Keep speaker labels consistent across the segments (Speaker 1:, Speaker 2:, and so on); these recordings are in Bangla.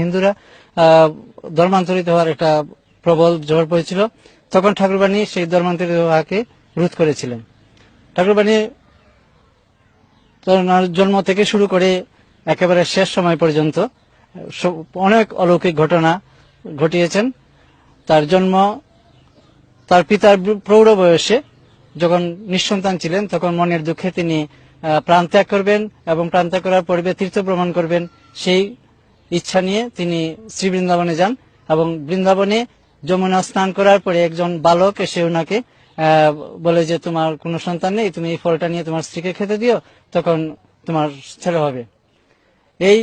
Speaker 1: হিন্দুরা ধর্মান্তরিত হওয়ার একটা প্রবল জোর পড়েছিল তখন ঠাকুরবাণী সেই ধর্মান্তরিত হওয়াকে রোধ করেছিলেন। ঠাকুরবাণী জন্ম থেকে শুরু করে একেবারে শেষ সময় পর্যন্ত অনেক অলৌকিক ঘটনা ঘটিয়েছেন। তার জন্ম, তার পিতার প্রৌঢ় বয়সে যখন নিঃসন্তান ছিলেন, তখন মনের দুঃখে তিনি প্রাণ ত্যাগ করবেন এবং প্রাণ ত্যাগ করার পূর্বে তীর্থ ভ্রমণ করবেন। সেই ইচ্ছা নিয়ে তিনি শ্রী বৃন্দাবনে যান এবং বৃন্দাবনে যমুনা স্নান করার পরে একজন বালক এসে ওনাকে বলে যে, তোমার কোনো সন্তান নেই, তুমি এই ফলটা নিয়ে তোমার স্ত্রীকে খেতে দিও, তখন তোমার ছেলে হবে। এই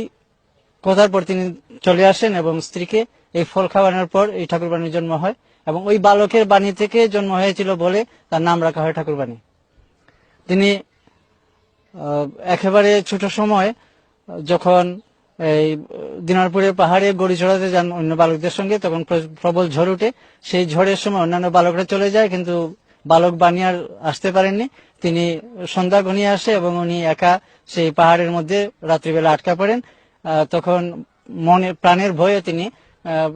Speaker 1: কথার পর তিনি চলে আসেন এবং স্ত্রীকে এই ফল খাওয়ানোর পর এই ঠাকুরবাণীর জন্ম হয় এবং ওই বালকের বাণী থেকে জন্ম হয়েছিল বলে তার নাম রাখা হয় ঠাকুরবাণী। তিনি একেবারে ছোট সময় যখন এই, দিনারপুরের পাহাড়ে গড়ি চড়াতে যান অন্য বালকদের সঙ্গে, তখন প্রবল ঝড় উঠে সেই ঝড়ের সময় অন্যান্য বালকরা চলে যায়, কিন্তু বালক বানিয়ার আসতে পারেননি। তিনি সন্ধ্যা ঘনিয়ে আসে এবং উনি একা সেই পাহাড়ের মধ্যে রাত্রিবেলা আটকা পড়েন। তখন মনে, প্রাণের ভয়ে তিনি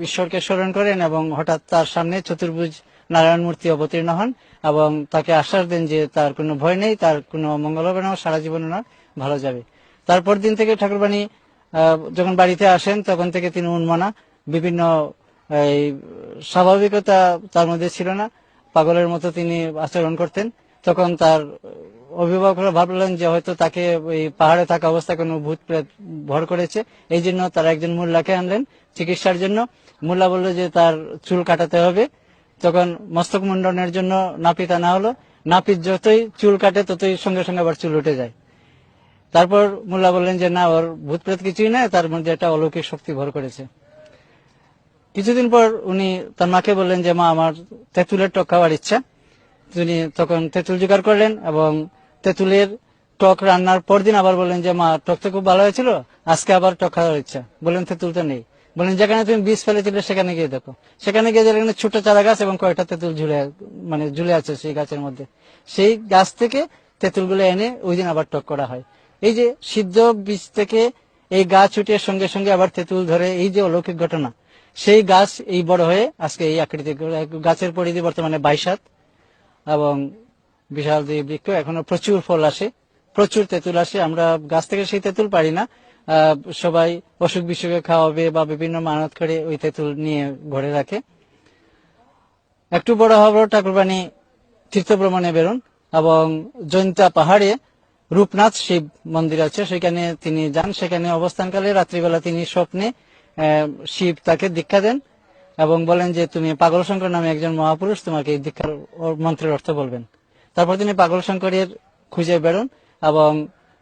Speaker 1: ঈশ্বরকে স্মরণ করেন এবং হঠাৎ তার সামনে চতুর্ভুজ নারায়ণ মূর্তি অবতীর্ণ হন এবং তাকে আশ্বাস দেন যে তার কোনো ভয় নেই, তার কোনো মঙ্গল হবে না সারা জীবন ওনার ভালো যাবে। তারপর দিন থেকে ঠাকুরবাণী যখন বাড়িতে আসেন, তখন থেকে তিনি উন্মনা। বিভিন্ন, এই, স্বাভাবিকতা তার মধ্যে ছিল না। পাগলের মতো তিনি আচরণ করতেন। তখন তার অভিভাবকরা ভাবলেন যে হয়তো তাকে ওই পাহাড়ে থাকা অবস্থায় কোনো ভূত প্রেত ভর করেছে। এই জন্য তারা একজন মোল্লাকে আনলেন চিকিৎসার জন্য। মোল্লা বলল যে তার চুল কাটাতে হবে। তখন মস্তক মুন্ডনের জন্য নাপিত আনা হলো। নাপিত যতই চুল কাটে, ততই সঙ্গে সঙ্গে আবার চুল উঠে যায়। তারপর মোল্লা বললেন যে, না, ওর ভূত প্রেত কিছুই না তার মধ্যে একটা অলৌকিক শক্তি ভর করেছে। কিছুদিন পর উনি তার মাকে বললেন যে, মা, আমার তেঁতুলের টক খাওয়ার ইচ্ছা। তিনি তখন তেঁতুল জোগাড় করলেন এবং তেঁতুলের টক রান্নার পর দিন আবার বললেন যে, মা, টক তো খুব ভালো হয়েছিল, আজকে আবার টক খাওয়ার ইচ্ছা। বললেন, তেঁতুলটা নেই। বললেন, যেখানে তুমি বীজ ফেলেছিলে, সেখানে গিয়ে দেখো। সেখানে গিয়ে দেখলেন ছোট চারা গাছ এবং কয়েকটা তেঁতুল ঝুলে মানে ঝুলে আছে সেই গাছের মধ্যে। সেই গাছ থেকে তেঁতুলগুলো এনে ওই দিন আবার টক করা হয়। এই যে সিদ্ধ বীজ থেকে এই গাছ উঠে সঙ্গে সঙ্গে আবার তেঁতুল ধরে, এই যে অলৌকিক ঘটনা। সেই গাছ এই বড় হয়ে আজকে এই আকৃতি গাছের পরিধি বর্তমানে বাইশাত এবং বিশাল যে বৃক্ষ, এখনও প্রচুর ফল আসে, প্রচুর তেঁতুল আসে। আমরা গাছ থেকে সেই তেঁতুল পারি না। সবাই অসুখ বিসুখে খাওয়াবে বা বিভিন্ন মানত করে ওই তেঁতুল নিয়ে ঘরে রাখে। একটু বড় হবার ঠাকুরবাণী তীর্থ ভ্রমণে বেরোন এবং জৈন্তা পাহাড়ে রূপনাথ শিব মন্দির আছে, সেখানে তিনি যান। সেখানে অবস্থানকালে রাত্রিবেলা তিনি স্বপ্নে শিব তাকে দীক্ষা দেন এবং বলেন যে, তুমি পাগল শঙ্কর নামে একজন মহাপুরুষ, তোমাকে দীক্ষার মন্ত্রের অর্থ বলবেন। তারপর তিনি পাগল শঙ্করের খুঁজে বেরোন এবং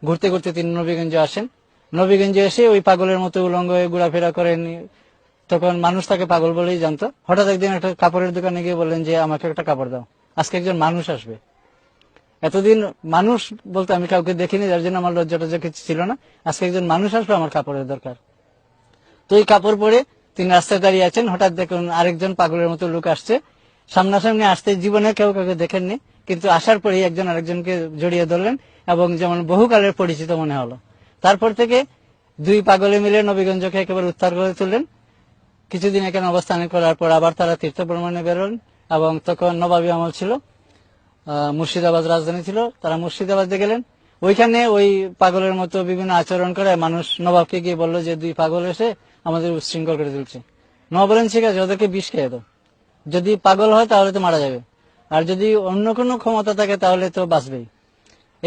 Speaker 1: ঘুরতে ঘুরতে তিনি নবীগঞ্জ আসেন। নবীগঞ্জ এসে ওই পাগলের মতো উলঙ্গ হয়ে ঘোরাফেরা করেন। তখন মানুষ তাকে পাগল বলেই জানতো। হঠাৎ একদিন একটা কাপড়ের দোকানে গিয়ে বললেন যে, আমাকে একটা কাপড় দাও। আজকে একজন মানুষ আসবে। এতদিন মানুষ বলতে আমি কাউকে দেখিনি, যার জন্য আমার লজ্জা টজ্জা কিছু ছিল না। আজকে একজন মানুষ আসবে আমার কাপড়ের দরকার। তো এই কাপড় পরে তিনি রাস্তায় দাঁড়িয়ে আছেন, হঠাৎ দেখুন আরেকজন পাগলের মতো লোক আসছে। সামনাসামনি আসতে জীবনে কেউ কাউকে দেখেননি, কিন্তু আসার পরে একজন আরেকজনকে জড়িয়ে ধরলেন এবং যেমন বহুকালের পরিচিত মনে হলো। তারপর থেকে দুই পাগলে মিলে নবীগঞ্জকে একেবারে উত্তার করে তুললেন। কিছুদিন এখানে অবস্থান করার পর আবার তারা তীর্থ ভ্রমণে বেরোন এবং তখন নবাবী আমল ছিল। মুর্শিদাবাদ রাজধানী ছিল, তারা মুর্শিদাবাদে গেলেন। ওইখানে ওই পাগলের মতো বিভিন্ন আচরণ করে মানুষ নবাবকে গিয়ে বলল যে, দুই পাগল এসে আমাদের উচ্ছৃঙ্খল করে তুলছে। নবাব বলেন, ঠিক আছে, ওদেরকে বিষ খেয়ে দাও। যদি পাগল হয় তাহলে তো মারা যাবে। আর যদি অন্য কোনো ক্ষমতা থাকে তাহলে তো বাঁচবেই।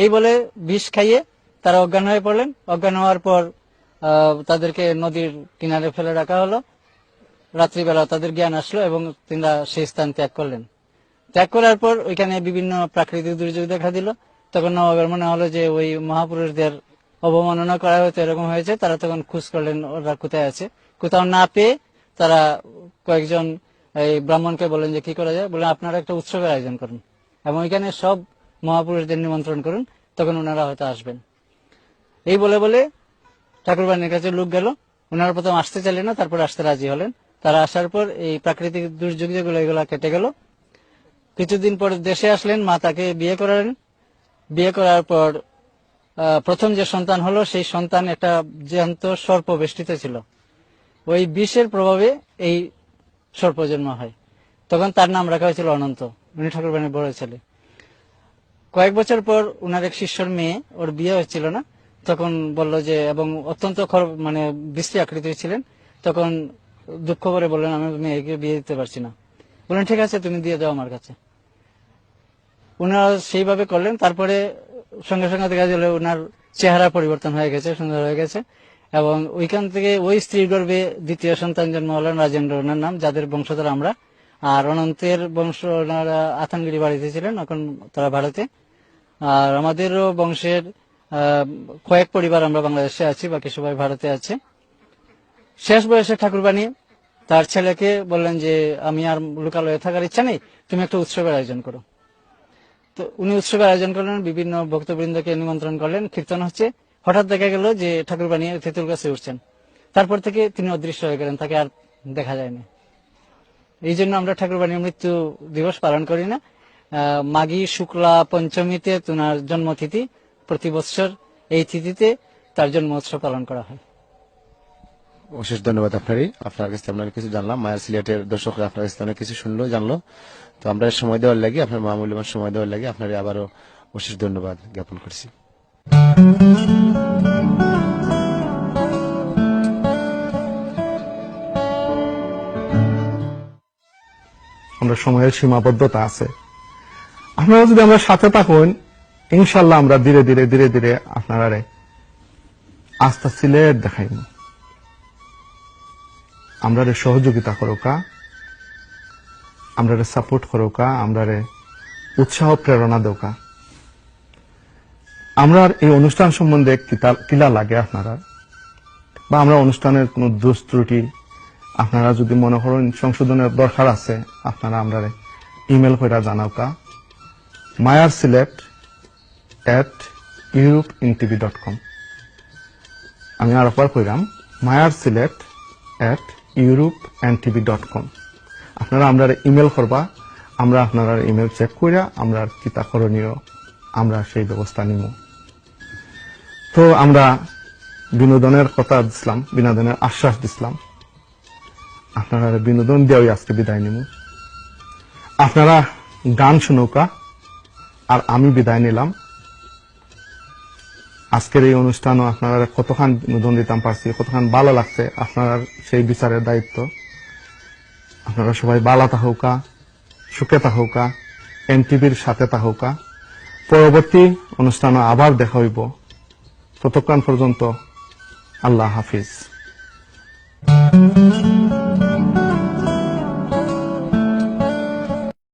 Speaker 1: এই বলে বিষ খাইয়ে তারা অজ্ঞান হয়ে পড়লেন। অজ্ঞান হওয়ার পর তাদেরকে নদীর কিনারে ফেলে রাখা হলো। রাত্রিবেলা তাদের জ্ঞান আসলো এবং তিনরা সেই স্থান ত্যাগ করলেন। ত্যাগ করার পর ওইখানে বিভিন্ন প্রাকৃতিক দুর্যোগ দেখা দিল। তখন নবাবের মনে হলো যে ওই মহাপুরুষদের অবমাননা করা হয়তো এরকম হয়েছে। তারা তখন খোঁজ করলেন, ওরা কোথায় আছে? কোথাও না পেয়ে তারা কয়েকজন এই ব্রাহ্মণকে বলেন যে কি করা যায়? বলে আপনারা একটা উৎসবের আয়োজন করুন এবং ওইখানে সব মহাপুরুষদের নিমন্ত্রণ করুন। তখন ওনারা হয়তো আসবেন। এই বলে বলে ঠাকুরবাণীর কাছে লোক গেল। ওনারা প্রথম আসতে চাইলেন না, তারপর আসতে রাজি হলেন। তারা আসার পর এই প্রাকৃতিক দুর্যোগ যেগুলো, এগুলো কেটে গেল। কিছুদিন পর দেশে আসলেন, মা তাকে বিয়ে করালেন। বিয়ে করার পর প্রথম যে সন্তান হলো, সেই সন্তান একটা জ্যান্ত সর্প বেষ্টিত ছিল। ওই বিষের প্রভাবে এই সর্পজন্ম হয়। তখন তার নাম রাখা হয়েছিল অনন্ত উনি ঠাকুরবাণীর বড় ছেলে। কয়েক বছর পর উনার এক শিষ্যর মেয়ে, ওর বিয়ে হচ্ছিল না। তখন বলল যে, এবং অত্যন্ত মানে বৃষ্টি আকৃতির ছিলেন। তখন দুঃখ করে বললেন, আমি মেয়েকে বিয়ে দিতে পারছি না। বললেন, ঠিক আছে, তুমি দিয়ে দাও আমার কাছে। উনারা সেইভাবে করলেন, তারপরে সঙ্গে সঙ্গে দেখা গেল ওনার চেহারা পরিবর্তন হয়ে গেছে, সুন্দর হয়ে গেছে। এবং ওইখান থেকে ওই স্ত্রীর গর্ভে দ্বিতীয় সন্তান জন্ম হলেন রাজেন্দ্র ওনার নাম, যাদের বংশধর আমরা। আর অনন্তের বংশ ওনারা আথানগিরি বাড়িতে ছিলেন, এখন তারা ভারতে। আর আমাদেরও বংশের কয়েক পরিবার আমরা বাংলাদেশে আছি, বাকি সবাই ভারতে আছে। শেষ বয়সে ঠাকুরবাণী, তার ছেলেকে বললেন যে, আমি আর লোকালয়ে থাকার ইচ্ছা নেই, তুমি একটা উৎসবের আয়োজন করো। তো উনি উৎসবের আয়োজন করলেন, বিভিন্ন ভক্তবৃন্দকে নিমন্ত্রণ করলেন। কীর্তন হচ্ছে। হঠাৎ দেখা গেল যে ঠাকুরবাণী তেঁতুল গাছে উঠছেন। তারপর থেকে তিনি অদৃশ্য হয়ে গেলেন, তাকে আর দেখা যায়নি। এই জন্য আমরা ঠাকুর ঠাকুরবাণীর মৃত্যু দিবস পালন করি না। মাঘী শুক্লা পঞ্চমীতে তোনার জন্মতিথি, প্রতি বছর এই তিথিতে তার জন্ম উৎসব পালন করা হয়।
Speaker 2: অশেষ ধন্যবাদ আপনারই। আপনার কাছে আমরা কিছু জানলাম। মায়ের সিলেটের দর্শকরা আপনার কাছে অনেক কিছু শুনলো, জানলো। তো আমরা সময় দেওয়ার লাগে, আপনার মহামূল্যবান সময় দেওয়ার লাগে। আপনার আবারও অশেষ ধন্যবাদ জ্ঞাপন করছি।
Speaker 3: আমরা সময়ের সীমাবদ্ধতা আছে। আপনারা যদি আমরা সাথে থাকুন ইনশাল্লাহ আমরা ধীরে ধীরে ধীরে ধীরে আপনারা আস্থা সিলেট দেখাইব আমরা সহযোগিতা করোকা আমরা রে সাপোর্ট করোকা আমরারে উৎসাহ, প্রেরণা দোকা আমরা এই অনুষ্ঠান সম্বন্ধে কিলা লাগে আপনারা? বা আমরা অনুষ্ঠানের কোনো দোষ ত্রুটি আপনারা যদি মনে করেন সংশোধনের দরকার আছে, আপনারা আমরা ইমেল করে জানাওকা মায়ার select at Europe in TV dot com আমি আর একবার কইরাম, মায়ার select at Europe in TV dot com আপনারা আমরা ইমেল করবা, আমরা আপনারা ইমেল চেক কইরা আমরা কিতা করণীয়, আমরা সেই ব্যবস্থা নিব তো আমরা বিনোদনের কথা দিছিলাম, বিনোদনের আশ্বাস দিছিলাম। আপনারা বিনোদন দেওয়াই আজকে বিদায় নিব আপনারা গান শুনৌকা, আর আমি বিদায় নিলাম। আজকের এই অনুষ্ঠানও আপনারা কতখান বিনোদন দিতাম পারছি, কতখান ভালো লাগছে আপনার সেই বিচারের দায়িত্ব। আপনারা সবাই বালা তাহৌকা সুখে তাহৌকা এনটিভির সাথে তাহকা পরবর্তী অনুষ্ঠানে আবার দেখা হইব। ততক্ষণ পর্যন্ত আল্লাহ হাফিজ।